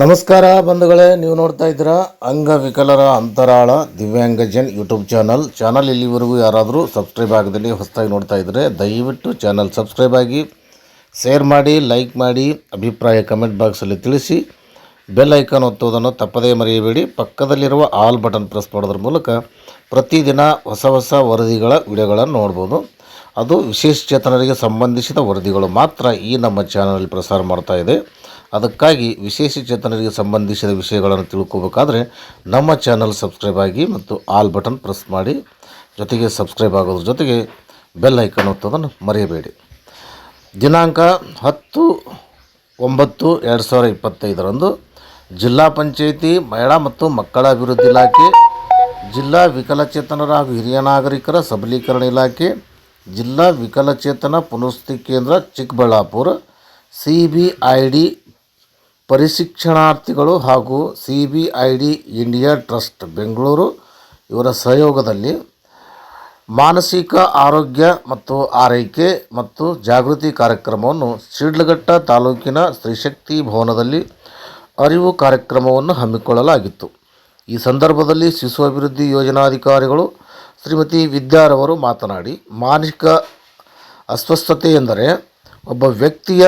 ನಮಸ್ಕಾರ ಬಂಧುಗಳೇ, ನೀವು ನೋಡ್ತಾ ಇದ್ದೀರಾ ಅಂಗವಿಕಲರ ಅಂತರಾಳ ದಿವ್ಯಾಂಗಜನ್ ಯೂಟ್ಯೂಬ್ ಚಾನಲ್. ಚಾನಲ್ ಇಲ್ಲಿವರೆಗೂ ಯಾರಾದರೂ ಸಬ್ಸ್ಕ್ರೈಬ್ ಆಗದಲ್ಲಿ ಹೊಸದಾಗಿ ನೋಡ್ತಾ ಇದ್ದರೆ ದಯವಿಟ್ಟು ಚಾನಲ್ ಸಬ್ಸ್ಕ್ರೈಬ್ ಆಗಿ, ಶೇರ್ ಮಾಡಿ, ಲೈಕ್ ಮಾಡಿ, ಅಭಿಪ್ರಾಯ ಕಮೆಂಟ್ ಬಾಕ್ಸಲ್ಲಿ ತಿಳಿಸಿ, ಬೆಲ್ ಐಕಾನ್ ಒತ್ತುವುದನ್ನು ತಪ್ಪದೇ ಮರೆಯಬೇಡಿ. ಪಕ್ಕದಲ್ಲಿರುವ ಆಲ್ ಬಟನ್ ಪ್ರೆಸ್ ಮಾಡೋದ್ರ ಮೂಲಕ ಪ್ರತಿದಿನ ಹೊಸ ಹೊಸ ವರದಿಗಳ ವಿಡಿಯೋಗಳನ್ನು ನೋಡ್ಬೋದು. ಅದು ವಿಶೇಷ ಚೇತನರಿಗೆ ಸಂಬಂಧಿಸಿದ ವರದಿಗಳು ಮಾತ್ರ ಈ ನಮ್ಮ ಚಾನಲಲ್ಲಿ ಪ್ರಸಾರ ಮಾಡ್ತಾ ಇದೆ. ಅದಕ್ಕಾಗಿ ವಿಶೇಷ ಚೇತನರಿಗೆ ಸಂಬಂಧಿಸಿದ ವಿಷಯಗಳನ್ನು ತಿಳ್ಕೋಬೇಕಾದ್ರೆ ನಮ್ಮ ಚಾನಲ್ ಸಬ್ಸ್ಕ್ರೈಬ್ ಆಗಿ ಮತ್ತು ಆಲ್ ಬಟನ್ ಪ್ರೆಸ್ ಮಾಡಿ. ಜೊತೆಗೆ ಸಬ್ಸ್ಕ್ರೈಬ್ ಆಗೋದ್ರ ಜೊತೆಗೆ ಬೆಲ್ ಐಕನ್ ಒತ್ತೋದನ್ನು ಮರೆಯಬೇಡಿ. ದಿನಾಂಕ ಹತ್ತು ಒಂಬತ್ತು ಎರಡು ಸಾವಿರ ಇಪ್ಪತ್ತೈದರಂದು ಜಿಲ್ಲಾ ಪಂಚಾಯಿತಿ, ಮಹಿಳಾ ಮತ್ತು ಮಕ್ಕಳ ಅಭಿವೃದ್ಧಿ ಇಲಾಖೆ, ಜಿಲ್ಲಾ ವಿಕಲಚೇತನರ ಹಾಗೂ ಹಿರಿಯ ನಾಗರಿಕರ ಸಬಲೀಕರಣ ಇಲಾಖೆ, ಜಿಲ್ಲಾ ವಿಕಲಚೇತನ ಪುನರ್ವಸತಿ ಕೇಂದ್ರ Chikkaballapur, C B I D ಪರಿಶಿಕ್ಷಣಾರ್ಥಿಗಳು ಹಾಗೂ C B I D India trust Bengaluru ಇವರ ಸಹಯೋಗದಲ್ಲಿ ಮಾನಸಿಕ ಆರೋಗ್ಯ ಮತ್ತು ಆರೈಕೆ ಮತ್ತು ಜಾಗೃತಿ ಕಾರ್ಯಕ್ರಮವನ್ನು ಶಿಡ್ಲಘಟ್ಟ ತಾಲೂಕಿನ ಸ್ತ್ರೀಶಕ್ತಿ ಭವನದಲ್ಲಿ ಅರಿವು ಕಾರ್ಯಕ್ರಮವನ್ನು ಹಮ್ಮಿಕೊಳ್ಳಲಾಗಿತ್ತು. ಈ ಸಂದರ್ಭದಲ್ಲಿ ಶಿಶು ಅಭಿವೃದ್ಧಿ ಯೋಜನಾಧಿಕಾರಿಗಳು ಶ್ರೀಮತಿ ವಿದ್ಯಾರವರು ಮಾತನಾಡಿ, ಮಾನಸಿಕ ಅಸ್ವಸ್ಥತೆ ಎಂದರೆ ಒಬ್ಬ ವ್ಯಕ್ತಿಯ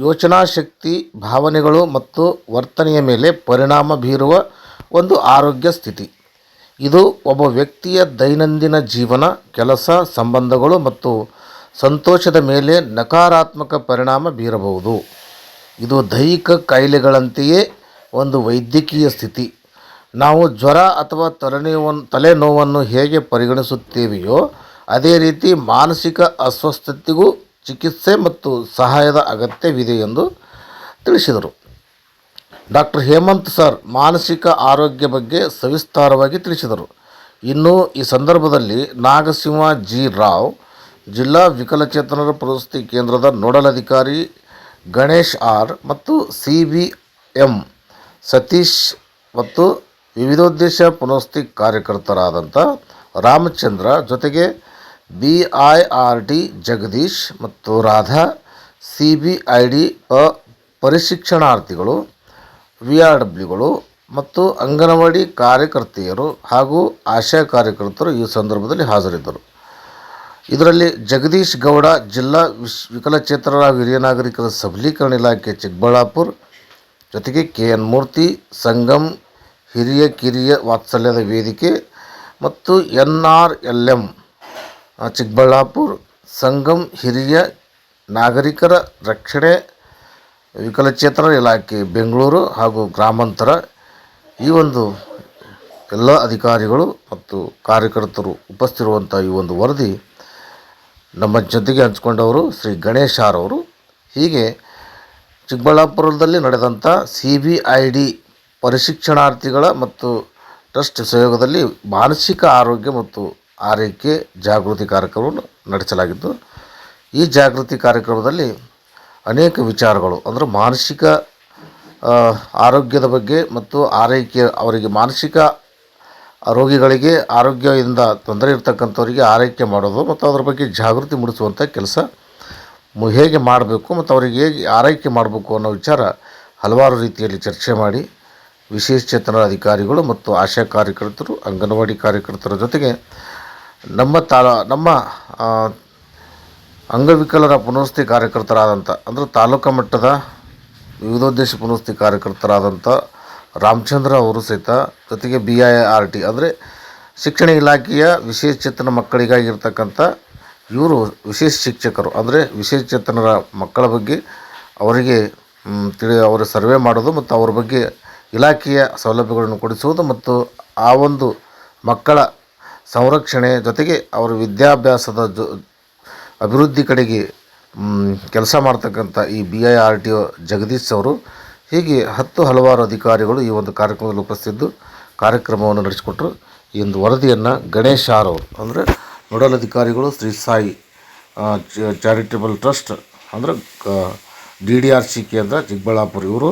ಯೋಚನಾ ಶಕ್ತಿ, ಭಾವನೆಗಳು ಮತ್ತು ವರ್ತನೆಯ ಮೇಲೆ ಪರಿಣಾಮ ಬೀರುವ ಒಂದು ಆರೋಗ್ಯ ಸ್ಥಿತಿ. ಇದು ಒಬ್ಬ ವ್ಯಕ್ತಿಯ ದೈನಂದಿನ ಜೀವನ, ಕೆಲಸ, ಸಂಬಂಧಗಳು ಮತ್ತು ಸಂತೋಷದ ಮೇಲೆ ನಕಾರಾತ್ಮಕ ಪರಿಣಾಮ ಬೀರಬಹುದು. ಇದು ದೈಹಿಕ ಕಾಯಿಲೆಗಳಂತೆಯೇ ಒಂದು ವೈದ್ಯಕೀಯ ಸ್ಥಿತಿ. ನಾವು ಜ್ವರ ಅಥವಾ ತಲೆನೋವನ್ನು ತಲೆನೋವನ್ನು ಹೇಗೆ ಪರಿಗಣಿಸುತ್ತೇವೆಯೋ, ಅದೇ ರೀತಿ ಮಾನಸಿಕ ಅಸ್ವಸ್ಥತೆಗೂ ಚಿಕಿತ್ಸೆ ಮತ್ತು ಸಹಾಯದ ಅಗತ್ಯವಿದೆ ಎಂದು ತಿಳಿಸಿದರು. ಡಾಕ್ಟರ್ ಹೇಮಂತ್ ಸರ್ ಮಾನಸಿಕ ಆರೋಗ್ಯ ಬಗ್ಗೆ ಸವಿಸ್ತಾರವಾಗಿ ತಿಳಿಸಿದರು. ಇನ್ನು ಈ ಸಂದರ್ಭದಲ್ಲಿ ನಾಗಸಿಂಹ ಜಿ. ರಾವ್, ಜಿಲ್ಲಾ ವಿಕಲಚೇತನರ ಪ್ರಶಸ್ತಿ ಕೇಂದ್ರದ ನೋಡಲ್ ಅಧಿಕಾರಿ ಗಣೇಶ್ ಆರ್ ಮತ್ತು ಸಿ ಬಿ ಎಂ ಸತೀಶ್ ಮತ್ತು ವಿವಿಧೋದ್ದೇಶ ಪುನರ್ವಸತಿ ಕಾರ್ಯಕರ್ತರಾದಂಥ ರಾಮಚಂದ್ರ ಜೊತೆಗೆ B I R D Jagadish ಮತ್ತು Radha, C B I D ಅ ಪರಿಶಿಕ್ಷಣಾರ್ಥಿಗಳು ವಿ ಆರ್ ಡಬ್ಲ್ಯೂಗಳು ಮತ್ತು ಅಂಗನವಾಡಿ ಕಾರ್ಯಕರ್ತೆಯರು ಹಾಗೂ ಆಶಾ ಕಾರ್ಯಕರ್ತರು ಈ ಸಂದರ್ಭದಲ್ಲಿ ಹಾಜರಿದ್ದರು. ಇದರಲ್ಲಿ ಜಗದೀಶ್ ಗೌಡ ಜಿಲ್ಲಾ ವಿಶ್ ವಿಕಲಚೇತನರ ಹಿರಿಯ ನಾಗರಿಕರ ಸಬಲೀಕರಣ ಇಲಾಖೆ ಚಿಕ್ಕಬಳ್ಳಾಪುರ, ಜೊತೆಗೆ ಕೆ ಎನ್ ಮೂರ್ತಿ ಸಂಗಮ್ ಹಿರಿಯ ಕಿರಿಯ ವಾತ್ಸಲ್ಯದ ವೇದಿಕೆ ಮತ್ತು N R L M Chikkaballapur Sangam ಹಿರಿಯ ನಾಗರಿಕರ ರಕ್ಷಣೆ ವಿಕಲಚೇತನರ ಇಲಾಖೆ ಬೆಂಗಳೂರು ಹಾಗೂ ಗ್ರಾಮಾಂತರ ಈ ಒಂದು ಎಲ್ಲ ಅಧಿಕಾರಿಗಳು ಮತ್ತು ಕಾರ್ಯಕರ್ತರು ಉಪಸ್ಥಿರುವಂಥ ಈ ಒಂದು ವರದಿ ನಮ್ಮ ಜೊತೆಗೆ ಹಂಚ್ಕೊಂಡವರು ಶ್ರೀ ಗಣೇಶ್ ಅವರು. ಹೀಗೆ ಚಿಕ್ಕಬಳ್ಳಾಪುರದಲ್ಲಿ ನಡೆದಂಥ ಸಿ ಬಿ ಐ ಡಿ ಪರಿಶಿಕ್ಷಣಾರ್ಥಿಗಳ ಮತ್ತು ಟ್ರಸ್ಟ್ ಸಹಯೋಗದಲ್ಲಿ ಮಾನಸಿಕ ಆರೋಗ್ಯ ಮತ್ತು ಆರೈಕೆ ಜಾಗೃತಿ ಕಾರ್ಯಕ್ರಮವನ್ನು ನಡೆಸಲಾಗಿದ್ದು, ಈ ಜಾಗೃತಿ ಕಾರ್ಯಕ್ರಮದಲ್ಲಿ ಅನೇಕ ವಿಚಾರಗಳು, ಅಂದರೆ ಮಾನಸಿಕ ಆರೋಗ್ಯದ ಬಗ್ಗೆ ಮತ್ತು ಆರೈಕೆ, ಅವರಿಗೆ ಮಾನಸಿಕ ರೋಗಿಗಳಿಗೆ ಆರೋಗ್ಯದಿಂದ ತೊಂದರೆ ಇರತಕ್ಕಂಥವರಿಗೆ ಆರೈಕೆ ಮಾಡೋದು ಮತ್ತು ಅದರ ಬಗ್ಗೆ ಜಾಗೃತಿ ಮೂಡಿಸುವಂಥ ಕೆಲಸ ಹೇಗೆ ಮಾಡಬೇಕು ಮತ್ತು ಅವರಿಗೆ ಹೇಗೆ ಆರೈಕೆ ಮಾಡಬೇಕು ಅನ್ನೋ ವಿಚಾರ ಹಲವಾರು ರೀತಿಯಲ್ಲಿ ಚರ್ಚೆ ಮಾಡಿ, ವಿಶೇಷ ಚೇತನ ಅಧಿಕಾರಿಗಳು ಮತ್ತು ಆಶಾ ಕಾರ್ಯಕರ್ತರು, ಅಂಗನವಾಡಿ ಕಾರ್ಯಕರ್ತರ ಜೊತೆಗೆ ನಮ್ಮ ತಾಲ, ನಮ್ಮ ಅಂಗವಿಕಲರ ಪುನರ್ವಸತಿ ಕಾರ್ಯಕರ್ತರಾದಂಥ, ಅಂದರೆ ತಾಲೂಕು ಮಟ್ಟದ ವಿವಿಧೋದ್ದೇಶ ಪುನರ್ವಸತಿ ಕಾರ್ಯಕರ್ತರಾದಂಥ ರಾಮಚಂದ್ರ ಅವರು ಸಹಿತ ಜೊತೆಗೆ ಬಿ ಐ ಆರ್ ಟಿ ಅಂದರೆ ಶಿಕ್ಷಣ ಇಲಾಖೆಯ ವಿಶೇಷಚೇತನ ಮಕ್ಕಳಿಗಾಗಿರ್ತಕ್ಕಂಥ ಇವರು ವಿಶೇಷ ಶಿಕ್ಷಕರು. ಅಂದರೆ ವಿಶೇಷಚೇತನರ ಮಕ್ಕಳ ಬಗ್ಗೆ ಅವರಿಗೆ ತಿಳಿ, ಅವರ ಸರ್ವೆ ಮಾಡೋದು ಮತ್ತು ಅವ್ರ ಬಗ್ಗೆ ಇಲಾಖೆಯ ಸೌಲಭ್ಯಗಳನ್ನು ಕೊಡಿಸುವುದು ಮತ್ತು ಆ ಒಂದು ಮಕ್ಕಳ ಸಂರಕ್ಷಣೆ ಜೊತೆಗೆ ಅವರ ವಿದ್ಯಾಭ್ಯಾಸದ ಜೊ, ಅಭಿವೃದ್ಧಿ ಕಡೆಗೆ ಕೆಲಸ ಮಾಡ್ತಕ್ಕಂಥ ಈ B I R T O Jagadish ಅವರು ಹೀಗೆ ಹತ್ತು ಹಲವಾರು ಅಧಿಕಾರಿಗಳು ಈ ಒಂದು ಕಾರ್ಯಕ್ರಮದಲ್ಲಿ ಉಪಸ್ಥಿತಿದ್ದು ಕಾರ್ಯಕ್ರಮವನ್ನು ನಡೆಸಿಕೊಟ್ಟರು ಈ ಒಂದು ವರದಿಯನ್ನು ಗಣೇಶ್ ಆರ್ ಅವರು, ಅಂದರೆ ನೋಡಲ್ ಅಧಿಕಾರಿಗಳು ಶ್ರೀ ಸಾಯಿ ಚಾರಿಟಬಲ್ ಟ್ರಸ್ಟ್, ಅಂದರೆ ಡಿ ಡಿ ಆರ್ ಸಿ ಕೇಂದ್ರ ಚಿಕ್ಕಬಳ್ಳಾಪುರ ಇವರು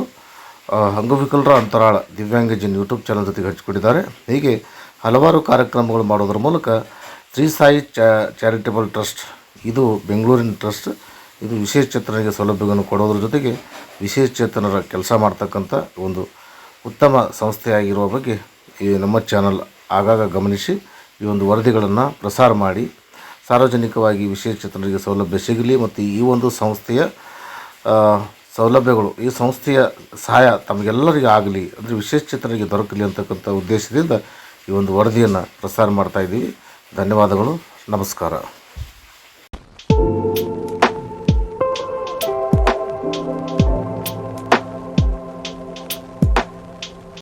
ಅಂಗವಿಕಲರ ಅಂತರಾಳ ದಿವ್ಯಾಂಗಜನ್ ಯೂಟ್ಯೂಬ್ ಚಾನಲ್ ಜೊತೆಗೆ ಹಂಚಿಕೊಂಡಿದ್ದಾರೆ. ಹೀಗೆ ಹಲವಾರು ಕಾರ್ಯಕ್ರಮಗಳು ಮಾಡೋದ್ರ ಮೂಲಕ ಶ್ರೀ ಸಾಯಿ ಚಾರಿಟೇಬಲ್ ಟ್ರಸ್ಟ್, ಇದು ಬೆಂಗಳೂರಿನ ಟ್ರಸ್ಟ್, ಇದು ವಿಶೇಷ ಚೇತನರಿಗೆ ಸೌಲಭ್ಯಗಳನ್ನು ಕೊಡೋದ್ರ ಜೊತೆಗೆ ವಿಶೇಷ ಚೇತನರ ಕೆಲಸ ಮಾಡ್ತಕ್ಕಂಥ ಒಂದು ಉತ್ತಮ ಸಂಸ್ಥೆಯಾಗಿರುವ ಬಗ್ಗೆ ಈ ನಮ್ಮ ಚಾನಲ್ ಆಗಾಗ ಗಮನಿಸಿ ಈ ಒಂದು ವರದಿಗಳನ್ನು ಪ್ರಸಾರ ಮಾಡಿ. ಸಾರ್ವಜನಿಕವಾಗಿ ವಿಶೇಷ ಚೇತನರಿಗೆ ಸೌಲಭ್ಯ ಸಿಗಲಿ ಮತ್ತು ಈ ಒಂದು ಸಂಸ್ಥೆಯ ಸೌಲಭ್ಯಗಳು, ಈ ಸಂಸ್ಥೆಯ ಸಹಾಯ ತಮಗೆಲ್ಲರಿಗೂ ಆಗಲಿ, ಅಂದರೆ ವಿಶೇಷಚೇತನರಿಗೆ ದೊರಕಲಿ ಅಂತಕ್ಕಂಥ ಉದ್ದೇಶದಿಂದ ಈ ಒಂದು ವರದಿಯನ್ನು ಪ್ರಸಾರ ಮಾಡ್ತಾ ಇದ್ದೀವಿ. ಧನ್ಯವಾದಗಳು. ನಮಸ್ಕಾರ.